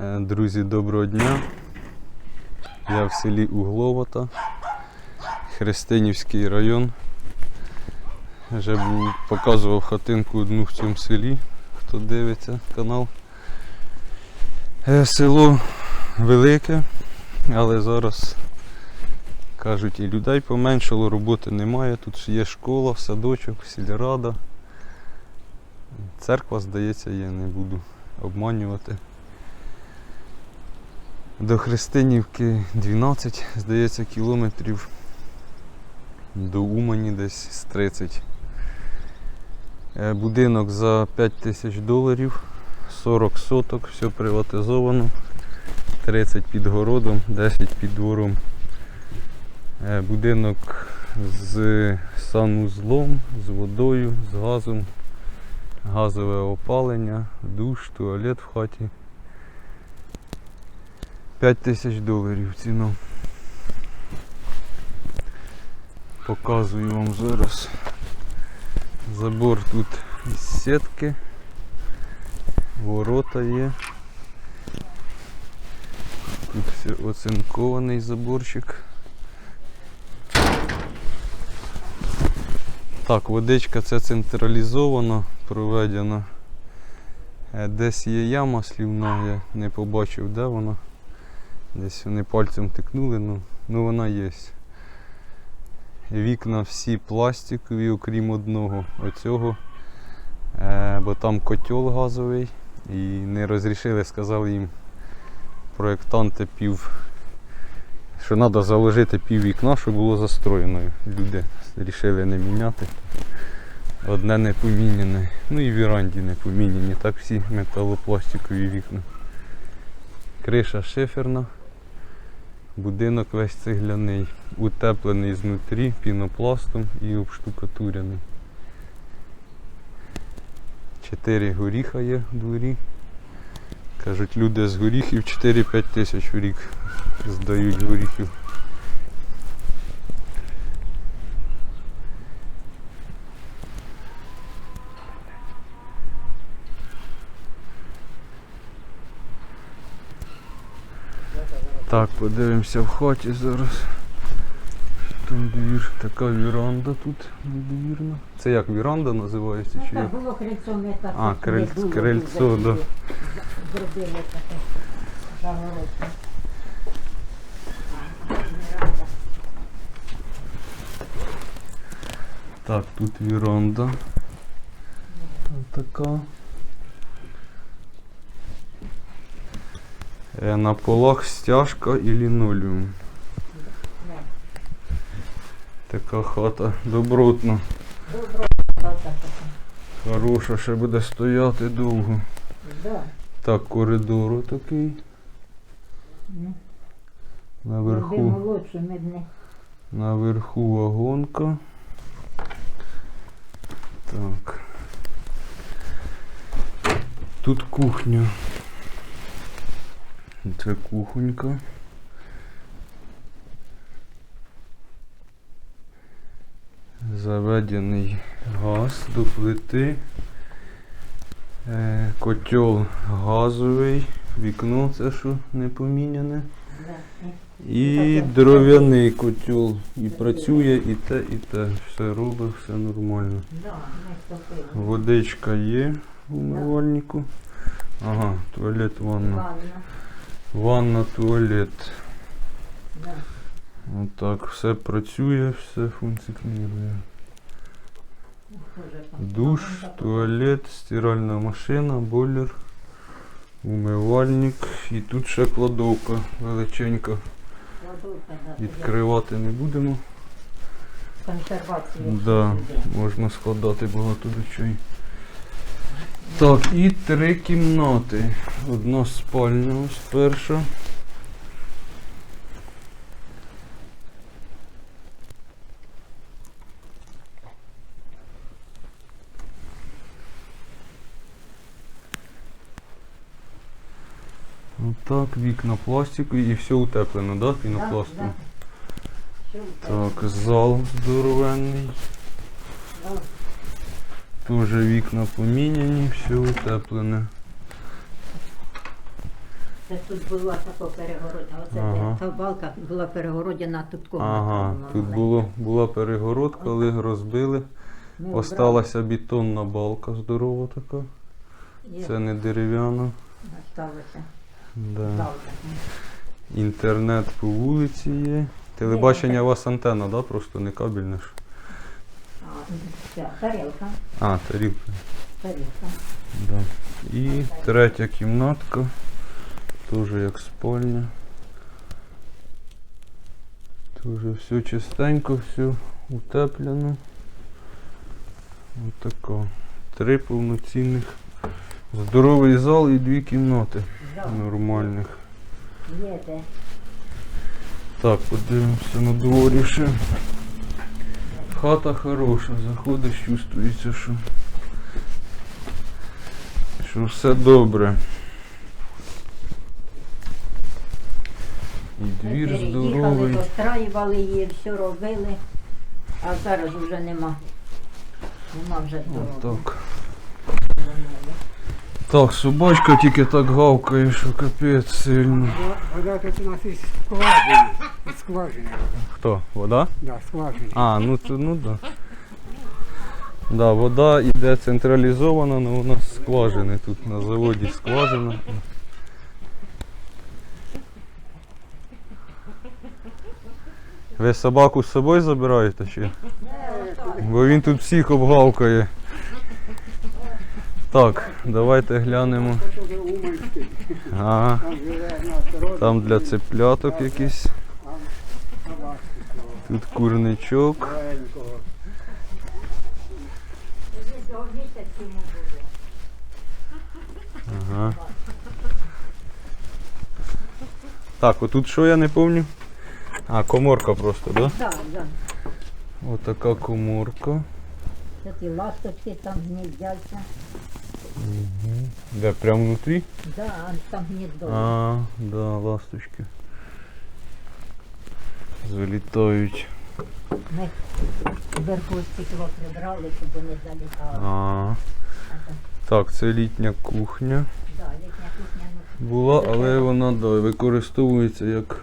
Е, Друзі, доброго дня. Я в селі Угловата, Христинівський район. Вже показував хатинку одну в цьому селі, хто дивиться канал. Е, Село велике, але зараз кажуть і людей поменшало, роботи немає. Тут є школа, садочок, сільрада. Церква, здається, є, не буду обманювати. До Христинівки 12, здається, кілометрів. До Умані десь з 30. Е, Будинок за 5 тисяч доларів, 40 соток, все приватизовано. 30 під городом, 10 під двором. Е, Будинок з санузлом, з водою, з газом, газове опалення, душ, туалет в хаті. 5 тисяч доларів ціна. Показую вам зараз. Забор тут із сітки. Ворота є. Тут все оцинкований заборчик. Так, водичка це централізовано проведена. Е, Десь є яма слівна, я не побачив, де вона. Десь вони пальцем тикнули, ну, ну вона є. Вікна всі пластикові, окрім одного оцього. Е, бо там котел газовий і не розрішили, сказали їм проєктанти пів, що треба заложити пів вікна, щоб було застроєно. Люди вирішили не міняти. Одне не поміняне. Ну і віранді не поміняні. Так всі металопластикові вікна. Криша шиферна. Будинок весь цегляний, утеплений знутрі пінопластом і обштукатурений. Чотири горіха є в дворі. Кажуть, люди з горіхів 4-5 тисяч в рік здають горіхів. Так, подивимося в хаті зараз. Там двір, така віранда тут недовірна. Це як віранда називається? Чи Ну, як? було крильцо не так. А, криль- не було, крильцо, да. Зробили таке загородне. Так, тут віранда. Така. На полах стяжка і лінолеум. Така хата добротна. Хороша, ще буде стояти довго. Да. Так, коридор такий. Ну, Наверху, наверху вагонка. Так. Тут кухня. Це кухонька. Заведений газ до плити. Е, Котел газовий, вікно це що не поміняне. І дров'яний котел. І працює, і те, і те. Все робить, все нормально. Водичка є в умивальнику. Ага, туалет, ванна. Ванна. Туалет. Да. Отак, все працює, все функціонує. Душ, туалет, стиральна машина, бойлер, умивальник. І тут ще кладовка величенька. Відкривати не будемо. Консервації. Да, можна складати багато речей. Так, і три кімнати. Одна спальня ось перша. Отак, вікна пластикові і все утеплено, да, пінопластом? Так, зал здоровенний. Тоже вікна поміняні, все утеплене. Це тут була така перегородня. Оце Ага. та балка була перегородена, тут комната Ага, була тут було, була перегородка, але розбили. Ми Осталася бетонна балка здорова така. і Це не дерев'яна. Осталося. Да. Інтернет по вулиці є. Телебачення у вас антенна, да? Просто не кабельна ж. Тарілка, А, тарілка. тарілка. Да. І третя кімнатка. Теж як спальня. Теж все чистенько, все утеплено. Отако. Три повноцінних. Здоровий зал і дві кімнати нормальних. Є де. Так, подивимося на дворі ще. Хата хороша, заходиш, чувствується, що, що все добре. І двір здоровий. постраювали її, все робили, а зараз вже нема. Нема вже того. Отак. Так, собачка тільки так гавкає, що капець сильно. Вода тут у нас із скважини. Із скважини. Хто? Вода? Да, скважини. А, ну це ну да. Да, вода йде централізована, але у нас скважини тут на заводі скважина. Ви собаку з собою забираєте чи? Бо він тут всіх обгавкає. Так, давайте глянемо. Ага, Там для цепляток якісь. Тут курничок. Ага. Так, отут що я не пам'ятаю? А, коморка просто, да? Так, так. Отака коморка. Ті ласточки там гніздяться. Де, прямо внутрі? Да, а там гніздо. А, да, ласточки. Залітають. Ми вверху стекло прибрали, щоб вони залітали. А, так, це літня кухня да, літня кухня, ну, була, але вона да, використовується як,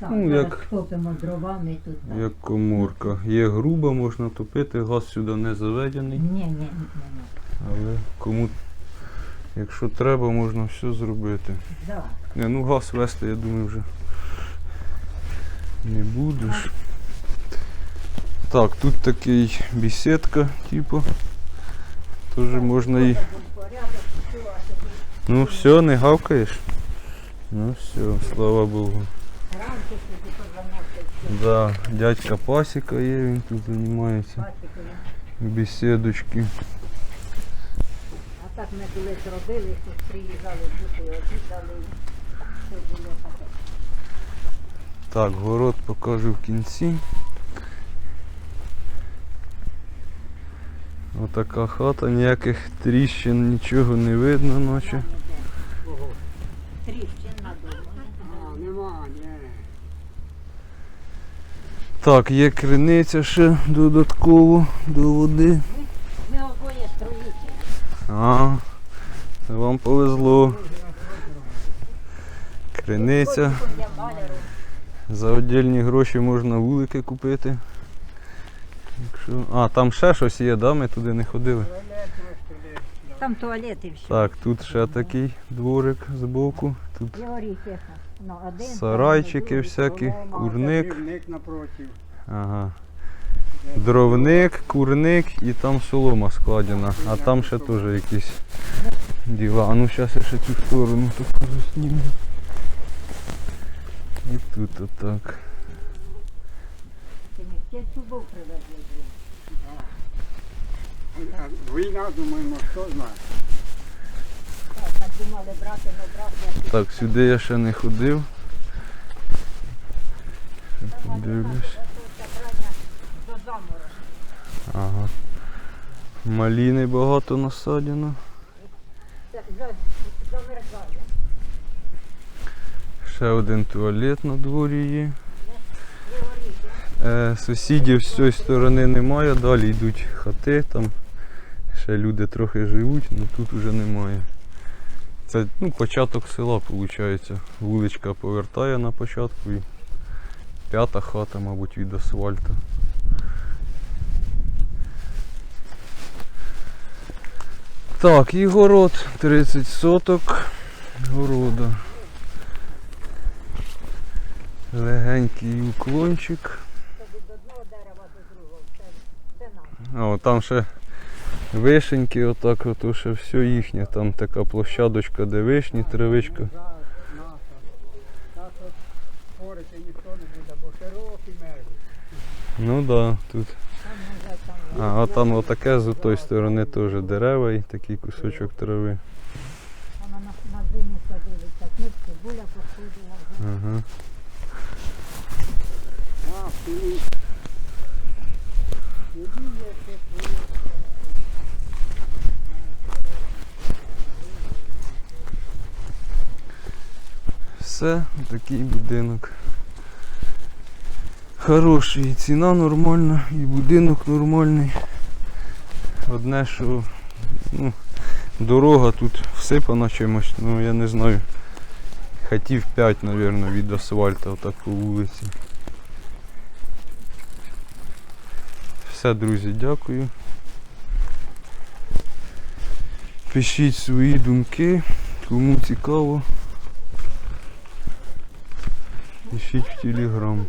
да, Ну, як- топимо дровами тут. Да. як коморка. Є груба, можна топити, газ сюди не заведений. Ні, ні, ні, ні. Але кому, якщо треба, можна все зробити. Да. Не, ну газ вести, я думаю, вже не будеш. Так, тут такий бесідка, типу. Теж можна і. Ну все, не гавкаєш? Ну все, слава Богу. Да, дядька Пасіка є, він тут займається. Бесідочки. Так ми коли зробили, тут приїжджали діти, обідали. Все було таке. Так, город покажу в кінці. Отака хата, ніяких тріщин, нічого не видно наче. Тріщин на дому. Нема, ні. Так, є криниця ще додатково до води. А, вам повезло. Криниця. За отдільні гроші можна вулики купити. Якщо... А, там ще щось є, да? Ми туди не ходили. Там туалет і все. Так, тут ще такий дворик збоку. Тут. Ну, Сарайчики всякі. Курник. Курник ага. Дровник, курник і там солома складена. А там ще теж якісь діла. А ну зараз я ще цю сторону таку засніму. І тут отак. Війна, думаємо, хто знає. Так, думали брати, брати. Так, сюди я ще не ходив. Ще подивлюсь. Це крайня до заморозку. Ага. Маліни багато замерзає. Ще один туалет на дворі є. Е, сусідів з цієї сторони немає, далі йдуть хати, там ще люди трохи живуть, але тут вже немає. Це ну, початок села, виходить. Вуличка повертає на початку і п'ята хата, мабуть, від асфальту. Так, і город 30 соток города. Легенький уклончик. О, там ще вишеньки, отак, от ще все їхнє. Там така площадочка, де вишні, травичка. За наша. Так от спорити ніхто не буде, бо широкі межі. Ну так, да, тут. А, а там отаке з тої сторони теж дерева і такий кусочок трави. Вона на, двину садилися. Книжки, буля посходила вже. Ага. Все, такий будинок. Хороший, і ціна нормальна, і будинок нормальний. Одне, що ну, дорога тут всипана чимось, ну я не знаю. Хотів 5, мабуть, від асфальту отак по вулиці. Все, друзі, дякую. Пишіть свої думки, кому цікаво. Пишіть в телеграм.